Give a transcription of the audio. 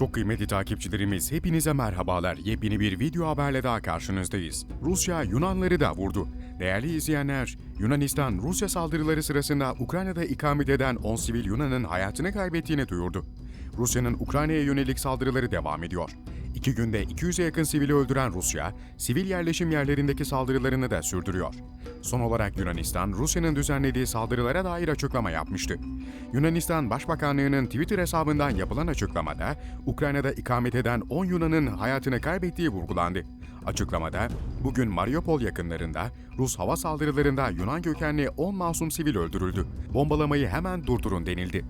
Çok kıymetli takipçilerimiz hepinize merhabalar. Yepyeni bir video haberle daha karşınızdayız. Rusya Yunanları da vurdu. Değerli izleyenler, Yunanistan Rusya saldırıları sırasında Ukrayna'da ikamet eden 10 sivil Yunan'ın hayatını kaybettiğini duyurdu. Rusya'nın Ukrayna'ya yönelik saldırıları devam ediyor. İki günde 200'e yakın sivili öldüren Rusya, sivil yerleşim yerlerindeki saldırılarını da sürdürüyor. Son olarak Yunanistan, Rusya'nın düzenlediği saldırılara dair açıklama yapmıştı. Yunanistan Başbakanlığı'nın Twitter hesabından yapılan açıklamada, Ukrayna'da ikamet eden 10 Yunan'ın hayatını kaybettiği vurgulandı. Açıklamada, bugün Mariupol yakınlarında Rus hava saldırılarında Yunan kökenli 10 masum sivil öldürüldü. Bombalamayı hemen durdurun denildi.